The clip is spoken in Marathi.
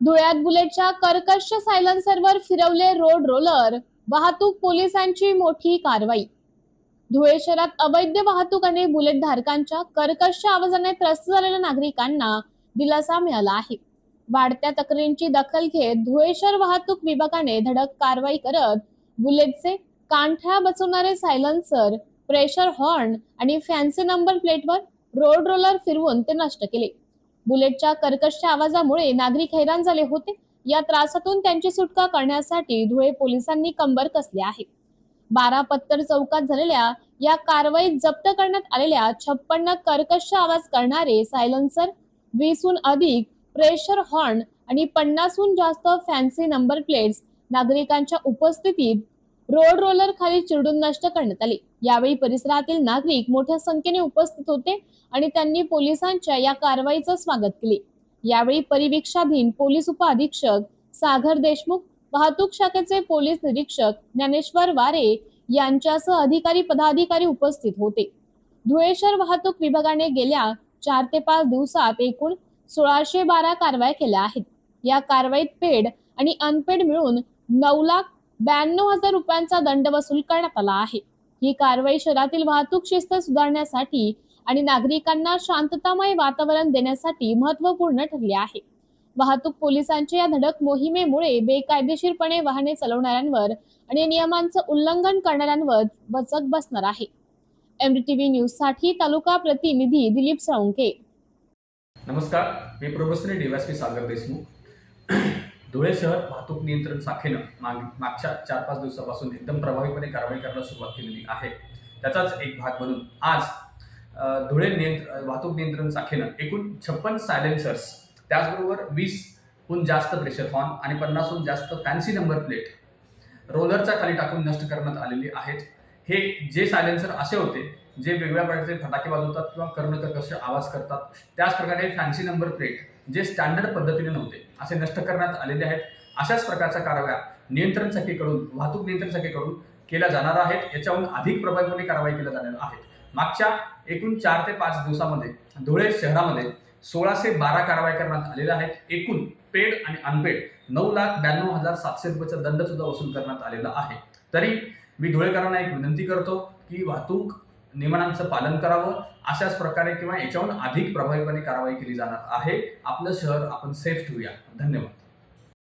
धुळ्यात बुलेटच्या कर्कश सायलन्सरवर फिरवले रोड रोलर वाहतूक पोलिसांची मोठी कारवाई. धुळे शहरात अवैध वाहतूक आणि बुलेट धारकांच्या कर्कश आवाजाने त्रस्त झालेल्या नागरिकांना दिलासा मिळाला आहे. वाढत्या तक्रारींची दखल घेत धुळे शहर वाहतूक विभागाने धडक कारवाई करत बुलेटचे कांठळा बसवणारे सायलन्सर प्रेशर हॉर्न आणि फॅन्सी नंबर प्लेटवर रोड रोलर फिरवून ते नष्ट केले. बुलेटच्या कर्कश आवाजामुळे नागरिक हैराण झाले होते. या त्रासातून त्यांची सुटका करण्यासाठी धुळे पोलिसांनी कंबर कसले आहे? बारा पत्तर चौकात झालेल्या या कारवाईत जप्त करण्यात आलेल्या छप्पन्न कर्कश आवाज करणारे सायलन्सर वीसहून अधिक प्रेशर हॉर्न आणि पन्नासहून जास्त फॅन्सी नंबर प्लेट्स नागरिकांच्या उपस्थितीत रोड रोलर खाली चिरडून नष्ट करण्यात आले. यावेळी परिसरातील नागरिक मोठ्या संख्येने उपस्थित होते आणि त्यांनी पोलिसांच्या या कारवाईचं स्वागत केले. यावेळी परिवीक्षाधीन पोलीस उपअधीक्षक सागर देशमुख वाहतूक शाखेचे पोलीस निरीक्षक ज्ञानेश्वर वारे यांच्यासह अधिकारी पदाधिकारी उपस्थित होते. धुळे शहर वाहतूक विभागाने गेल्या चार ते पाच दिवसात एकूण सोळाशे बारा कारवाया केल्या आहेत. या कारवाईत पेड आणि अनपेड मिळून नऊ लाख ब्याण्णव हजार रुपयांचा दंड वसूल करण्यात आला आहे. ही कारवाई शहरातील वाहतूक शिस्त सुधारण्यासाठी आणि नागरिकांना शांततामय वातावरण देण्यासाठी महत्त्वपूर्ण ठरली आहे. वाहतूक पोलिसांच्या या धडक मोहिमेमुळे बेकायदेशीरपणे वाहने चालवणाऱ्यांवर आणि नियमांचं उल्लंघन करणाऱ्यांवर वचक बसणार आहे. एमडीटीव्ही न्यूजसाठी तालुका प्रतिनिधी दिलीप साळुंके नमस्कार मी प्रोफेसर डीवायसपी सागर देशमुख. धुळे शहर वाहतूक नियंत्रण शाखेनं माग मागच्या चार पाच दिवसापासून एकदम प्रभावीपणे कारवाई करायला सुरुवात केलेली आहे. त्याचाच एक भाग म्हणून आज धुळे नियंत्र वाहतूक नियंत्रण शाखेनं एकूण छप्पन सायलेन्सर्स त्याचबरोबर वीसहून जास्त प्रेशर हॉर्न आणि पन्नासहून जास्त फॅन्सी नंबर प्लेट रोलरच्या खाली टाकून नष्ट करण्यात आलेली आहेत. हे जे सायलेन्सर असे होते जे वेगवेगळ्या प्रकारचे फटाके वाजवतात किंवा कर्णकर्कश आवाज करतात त्याच प्रकारे फॅन्सी नंबर प्लेट जे स्टँडर्ड पद्धतीने नव्हते असे नष्ट करण्यात आलेले आहेत. अशाच प्रकारच्या कारवाया नियंत्रण सखीकडून वाहतूक नियंत्रण सखीकडून केल्या जाणार आहेत. याच्याहून अधिक प्रभावीपणे कारवाई केल्या जाणार आहेत. मागच्या एकूण चार ते पाच दिवसामध्ये धुळे शहरामध्ये सोळाशे बारा कारवाई करण्यात आलेल्या आहेत. एकूण पेड आणि अनपेड नऊ लाख ब्याण्णव हजार सातशे रुपयाचा दंड सुद्धा वसूल करण्यात आलेला आहे. तरी मी धुळेकरांना एक विनंती करतो की वाहतूक नियमनांचं पालन करावं. अशाच प्रकारे किंवा याच्याहून अधिक प्रभावीपणे कारवाई केली जाणार आहे. आपलं शहर आपण सेफ ठेवूया. धन्यवाद.